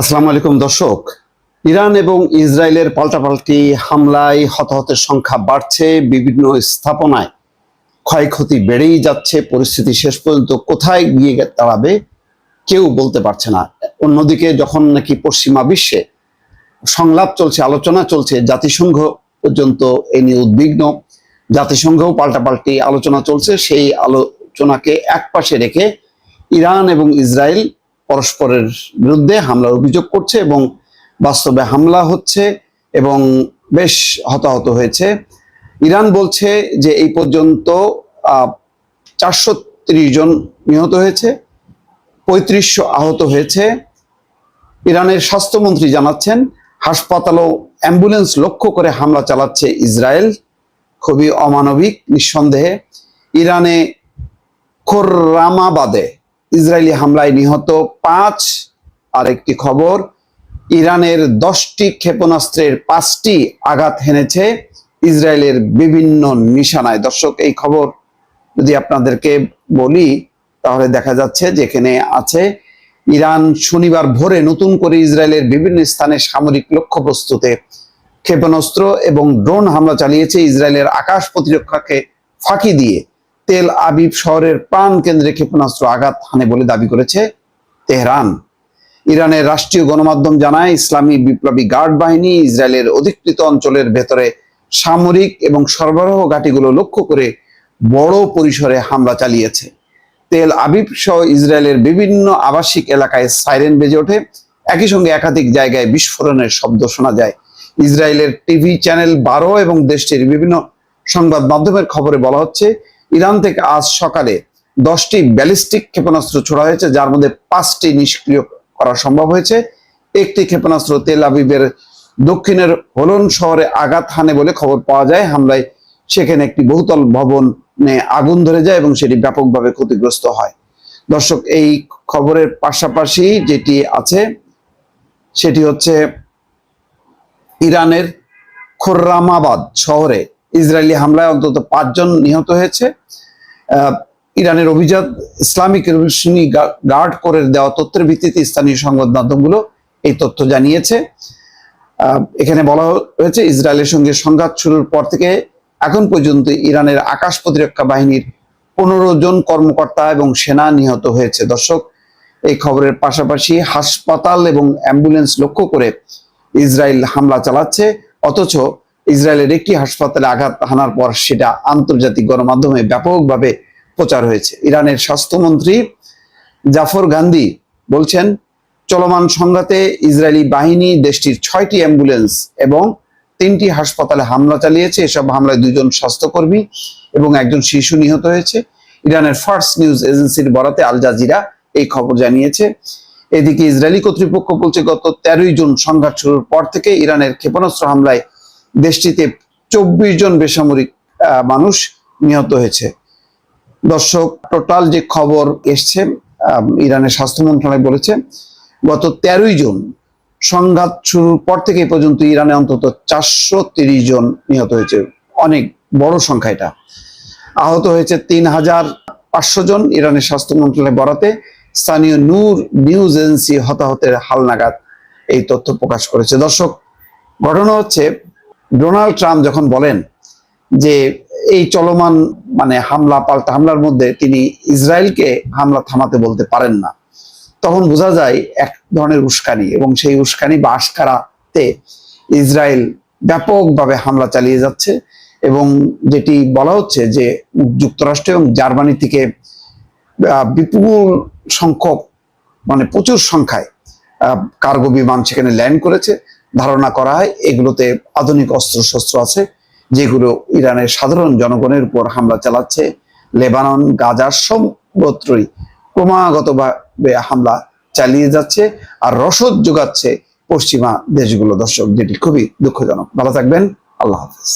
আসসালামু আলাইকুম, দর্শক। ইরান এবং ইসরায়েলের পাল্টাপাল্টি হামলায় হতাহতের সংখ্যা বাড়ছে বিভিন্ন স্থাপনায়। ক্ষয়ক্ষতি বেড়েই যাচ্ছে, পরিস্থিতি শেষ পর্যন্ত কোথায় গিয়ে দাঁড়াবে কেউ বলতে পারছে না। অন্যদিকে যখন নাকি পশ্চিমা বিশ্বে সংলাপ চলছে, আলোচনা চলছে, জাতিসংঘ পর্যন্ত এ নিয়ে উদ্বিগ্ন। জাতিসংঘও পাল্টাপাল্টি আলোচনা চলছে, সেই আলোচনাকে একপাশে রেখে ইরান এবং ইসরায়েল পরস্পরের বিরুদ্ধে হামলার অভিযোগ করছে এবং বাস্তবে হামলা হচ্ছে এবং বেশ হতাহত হয়েছে। ইরান বলছে যে এই পর্যন্ত চারশো জন নিহত হয়েছে, পঁয়ত্রিশশো আহত হয়েছে। ইরানের স্বাস্থ্যমন্ত্রী জানাচ্ছেন, হাসপাতাল ও অ্যাম্বুলেন্স লক্ষ্য করে হামলা চালাচ্ছে ইসরায়েল। খুবই অমানবিক, নিঃসন্দেহে। ইরানে খোররামাবাদে ইসরায়েলি হামলায় নিহত পাঁচ। আর একটি খবর, ইরানের দশটি ক্ষেপণাস্ত্রের পাঁচটি আঘাত হেনেছে ইসরায়েলের বিভিন্ন নিশানায়। দর্শক, এই খবর যদি আপনাদেরকে বলি, তাহলে দেখা যাচ্ছে যেখানে আছে, ইরান শনিবার ভোরে নতুন করে ইসরায়েলের বিভিন্ন স্থানে সামরিক লক্ষ্য প্রস্তুতে ক্ষেপণাস্ত্র এবং ড্রোন হামলা চালিয়েছে। ইসরায়েলের আকাশ প্রতিরক্ষাকে ফাঁকি দিয়ে তেল আবিব শহরের প্রাণ কেন্দ্রে ক্ষেপণাস্ত্র আঘাত হানে বলে দাবি করেছে তেহরান। ইরানের রাষ্ট্রীয় গণমাধ্যম জানায়, ইসলামী বিপ্লবী গার্ড বাহিনী ইসরায়েলের অধিকৃত অঞ্চলের ভেতরে সামরিক এবং সরবরাহ ঘাটিগুলো লক্ষ্য করে বড় পরিসরে হামলা চালিয়েছে। তেল আবিব সহ ইসরায়েলের বিভিন্ন আবাসিক এলাকায় সাইরেন বেজে ওঠে। একই সঙ্গে একাধিক জায়গায় বিস্ফোরণের শব্দ শোনা যায়। ইসরায়েলের টিভি চ্যানেল বারো এবং দেশটির বিভিন্ন সংবাদ মাধ্যমের খবরে বলা হচ্ছে ইরান থেকে আজ সকালে দশটি ব্যালিস্টিক ক্ষেপণাস্ত্র ছোড়া হয়েছে, যার মধ্যে পাঁচটি নিষ্ক্রিয় করা সম্ভব হয়েছে। একটি ক্ষেপণাস্ত্র তেল আবিবের দক্ষিণের হোলন শহরে আঘাত হানে বলে খবর পাওয়া যায়। হামলায় সেখানে একটি বহুতল ভবনে আগুন ধরে যায় এবং সেটি ব্যাপকভাবে ক্ষতিগ্রস্ত হয়। দর্শক, এই খবরের পাশাপাশি যেটি আছে, সেটি হচ্ছে ইরানের খোররামাবাদ শহরে ইসরায়েলি হামলায় অন্তত পাঁচজন নিহত হয়েছে। ইরানের অভিজাত ইসলামিক রেভলিউশনারি গার্ড করে দেওয়া তথ্যের ভিত্তিতে স্থানীয় সংবাদ মাধ্যমগুলো এই তথ্য জানিয়েছে। এখানে বলা হয়েছে, ইসরায়েলের সঙ্গে সংঘাত শুরুর পর থেকে এখন পর্যন্ত ইরানের আকাশ প্রতিরক্ষা বাহিনীর পনেরো জন কর্মকর্তা এবং সেনা নিহত হয়েছে। দর্শক, এই খবরের পাশাপাশি হাসপাতাল এবং অ্যাম্বুলেন্স লক্ষ্য করে ইসরায়েল হামলা চালাচ্ছে, অথচ ইসরায়েলের একটি হাসপাতালে আঘাত হানার পর সেটা আন্তর্জাতিক গণমাধ্যমে ব্যাপকভাবে প্রচার হয়েছে। ইরানের স্বাস্থ্যমন্ত্রী জাফর গান্ধী বলছেন, চলমান সংঘাতে ইসরায়েলি বাহিনী দেশটির ছয়টি অ্যাম্বুলেন্স এবং তিনটি হাসপাতালে হামলা চালিয়েছে। এসব হামলায় দুজন স্বাস্থ্যকর্মী এবং একজন শিশু নিহত হয়েছে। ইরানের ফার্স্ট নিউজ এজেন্সির বরাতে আল জাজিরা এই খবর জানিয়েছে। এদিকে ইসরায়েলি কর্তৃপক্ষ বলছে, গত তেরোই জুন সংঘাত শুরুর পর থেকে ইরানের ক্ষেপণাস্ত্র হামলায় দেশটিতে চব্বিশ জন বেসামরিক মানুষ নিহত হয়েছে। দর্শক, টোটাল যে খবর এসছে ইরানের স্বাস্থ্য মন্ত্রণালয় বলেছে, গত তেরোই জুন সংঘাত শুরুর পর থেকে পর্যন্ত ইরানে অন্তত চারশো তিরিশ জন নিহত হয়েছে। অনেক বড় সংখ্যা এটা। আহত হয়েছে তিন হাজার পাঁচশো জন ইরানের স্বাস্থ্য মন্ত্রণালয় বরাতে। স্থানীয় নূর নিউজ এজেন্সি হতাহতের হালনাগাদ এই তথ্য প্রকাশ করেছে। দর্শক, ঘটনা হচ্ছে ডোনাল্ড ট্রাম্প যখন বলেন যে এই চলমান মানে হামলা পাল্টা হামলার মধ্যে তিনি ইসরায়েলকে হামলা থামাতে বলতে পারেন না, তখন বোঝা যায় এক ধরনের উস্কানি এবং সেই উস্কানি বা আশকারাতে ইসরায়েল ব্যাপকভাবে হামলা চালিয়ে যাচ্ছে এবং যেটি বলা হচ্ছে যে যুক্তরাষ্ট্র এবং জার্মানি থেকে বিপুল সংখ্যক মানে প্রচুর সংখ্যায় কার্গো বিমান সেখানে ল্যান্ড করেছে। ধারণা করা হয়, এগুলোতে আধুনিক অস্ত্রশস্ত্র আছে, যেগুলো ইরানের সাধারণ জনগণের উপর হামলা চালাচ্ছে। লেবানন গাজার সর্বত্রই ক্রমাগতভাবে হামলা চালিয়ে যাচ্ছে আর রসদ যোগাচ্ছে পশ্চিমা দেশগুলো। দর্শক, যেটি খুবই দুঃখজনক। ভালো থাকবেন। আল্লাহ হাফিজ।